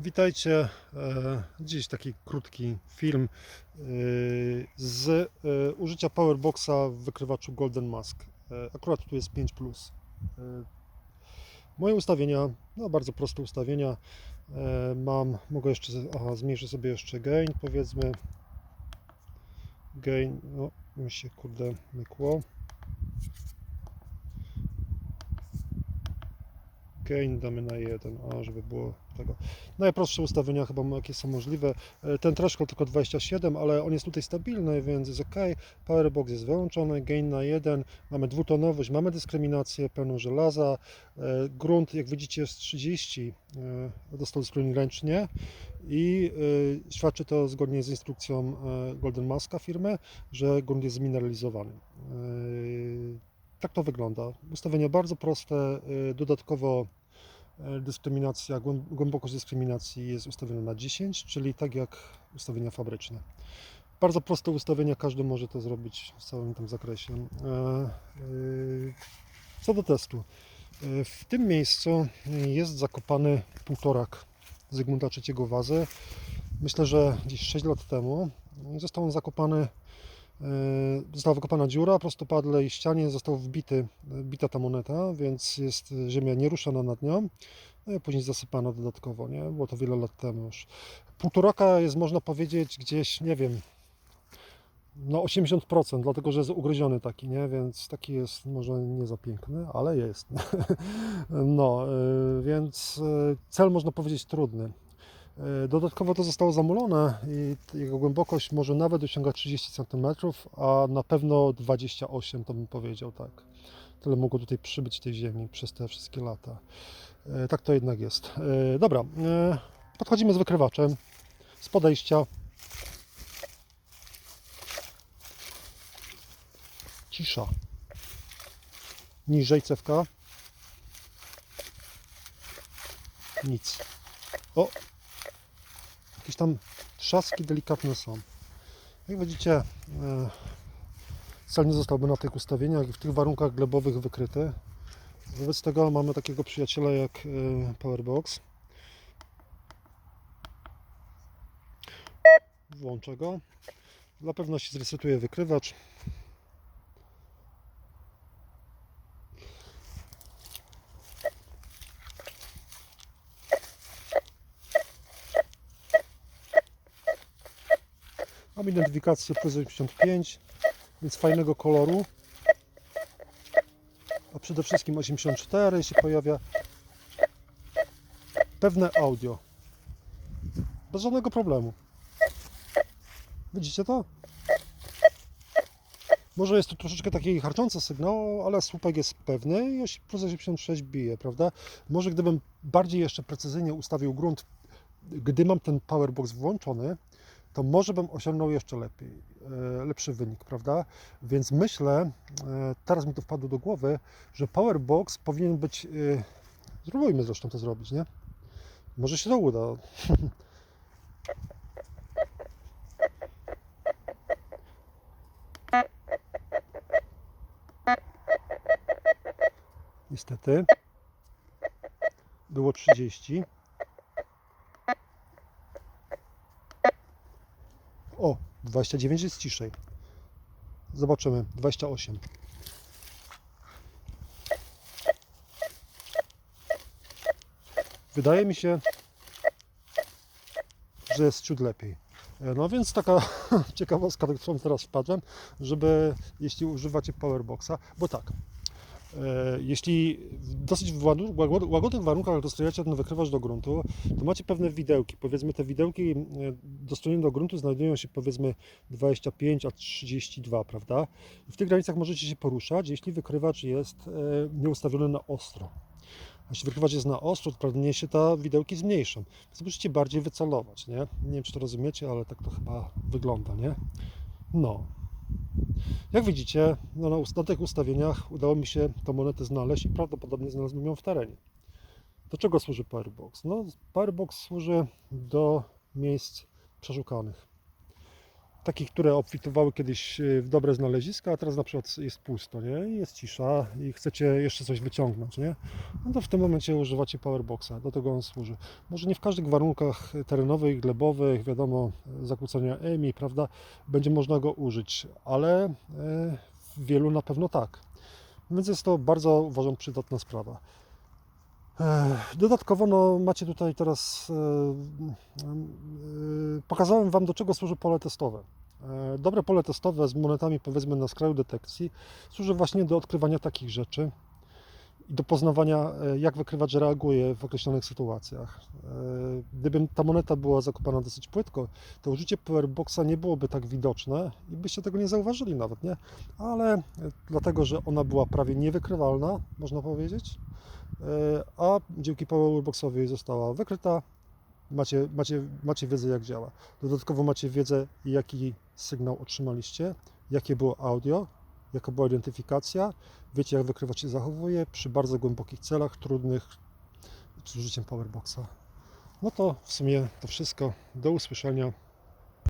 Witajcie. E, Dziś taki krótki film e, z e, użycia Powerboxa w wykrywaczu Golden Mask. Akurat tu jest 5. E, Moje ustawienia, no bardzo proste ustawienia. Mam, mogę jeszcze, aha, zmniejszę sobie jeszcze gain, powiedzmy. Gain, no mi się kurde mykło. Gain damy na 1, a żeby było tego. Najprostsze ustawienia chyba jakie są możliwe. E, Ten threshold tylko 27, ale on jest tutaj stabilny, więc jest ok. Powerbox jest wyłączony, gain na 1, mamy dwutonowość, mamy dyskryminację, pełną żelaza. E, Grunt, jak widzicie, jest 30, e, dostał screen ręcznie i e, świadczy to zgodnie z instrukcją e, Golden Maska firmy, że grunt jest zmineralizowany. Tak to wygląda. Ustawienia bardzo proste, e, dodatkowo E, dyskryminacja, głęb- głębokość dyskryminacji jest ustawiona na 10, czyli tak jak ustawienia fabryczne. Bardzo proste ustawienia, każdy może to zrobić w całym tym zakresie. E, e, Co do testu. E, W tym miejscu jest zakopany półtorak Zygmunta III Wazy. Myślę, że gdzieś 6 lat temu został on zakopany Została wykopana dziura prostopadle i ścianie został wbity, wbita ta moneta, więc jest ziemia nieruszona nad nią. No i później zasypana dodatkowo, nie? Było to wiele lat temu już. Półtoraka jest, można powiedzieć, gdzieś, nie wiem, no 80%, dlatego że jest ugryziony taki, nie? Więc taki jest może nie za piękny, ale jest. No, e, więc e, cel można powiedzieć trudny. E, Dodatkowo to zostało zamulone i jego głębokość może nawet osiągać 30 cm, a na pewno 28 to bym powiedział tak. Tyle mogło tutaj przybyć tej ziemi przez te wszystkie lata. E, Tak to jednak jest. E, Dobra, podchodzimy z wykrywaczem z podejścia. Cisza. Niżej cewka. Nic. O, tam trzaski delikatne są. Jak widzicie, e, cel nie zostałby na tych ustawieniach i w tych warunkach glebowych wykryty. Wobec tego mamy takiego przyjaciela jak e, Powerbox. Włączę go. Dla pewności zresetuję wykrywacz. Mam identyfikację plus 85, więc fajnego koloru. A przede wszystkim 84 się pojawia. Pewne audio. Bez żadnego problemu. Widzicie to? Może jest to troszeczkę taki harczący sygnał, ale słupek jest pewny i plus 86 bije, prawda? Może gdybym bardziej jeszcze precyzyjnie ustawił grunt, gdy mam ten powerbox włączony, to może bym osiągnął jeszcze lepiej, e, lepszy wynik, prawda? Więc myślę, e, teraz mi to wpadło do głowy, że Powerbox powinien być, e, spróbujmy zresztą to zrobić, nie? Może się to uda. Niestety. Było 30. O, 29 jest ciszej. Zobaczymy. 28. Wydaje mi się, że jest ciut lepiej. E, No więc taka ciekawostka, do którą teraz wpadłem, żeby jeśli używacie Powerboxa, bo tak, jeśli w dosyć łagodnych warunkach dostajecie ten wykrywacz do gruntu, to macie pewne widełki. Powiedzmy te widełki e, dostojone do gruntu znajdują się powiedzmy 25 a 32, prawda? W tych granicach możecie się poruszać, jeśli wykrywacz jest e, nieustawiony na ostro. Jeśli wykrywacz jest na ostro, to prawdopodobnie się te widełki zmniejszą. Więc musicie bardziej wycelować, nie? Nie wiem, czy to rozumiecie, ale tak to chyba wygląda, nie? No. Jak widzicie, no na, na tych ustawieniach udało mi się tą monetę znaleźć i prawdopodobnie znalazłem ją w terenie. Do czego służy Powerbox? No, Powerbox służy do miejsc przeszukanych. Takich, które obfitowały kiedyś e, w dobre znaleziska, a teraz na przykład jest pusto, nie? Jest cisza i chcecie jeszcze coś wyciągnąć, nie? No to w tym momencie używacie powerboxa, do tego on służy. Może nie w każdych warunkach terenowych, glebowych, wiadomo, zakłócenia EMI, prawda, będzie można go użyć, ale e, w wielu na pewno tak. Więc jest to bardzo, uważam, przydatna sprawa. Dodatkowo no, macie tutaj teraz, e, e, pokazałem Wam do czego służy pole testowe. E, Dobre pole testowe z monetami powiedzmy na skraju detekcji służy właśnie do odkrywania takich rzeczy i do poznawania e, jak wykrywacz reaguje w określonych sytuacjach. E, Gdyby ta moneta była zakopana dosyć płytko, to użycie powerboxa nie byłoby tak widoczne i byście tego nie zauważyli nawet, nie? Ale e, dlatego, że ona była prawie niewykrywalna, można powiedzieć, a dzięki powerboxowi została wykryta. Macie, macie, macie wiedzę, jak działa. Dodatkowo macie wiedzę, jaki sygnał otrzymaliście, jakie było audio, jaka była identyfikacja. Wiecie, jak wykrywacz się zachowuje przy bardzo głębokich celach, trudnych, z użyciem powerboxa. No to w sumie to wszystko. Do usłyszenia.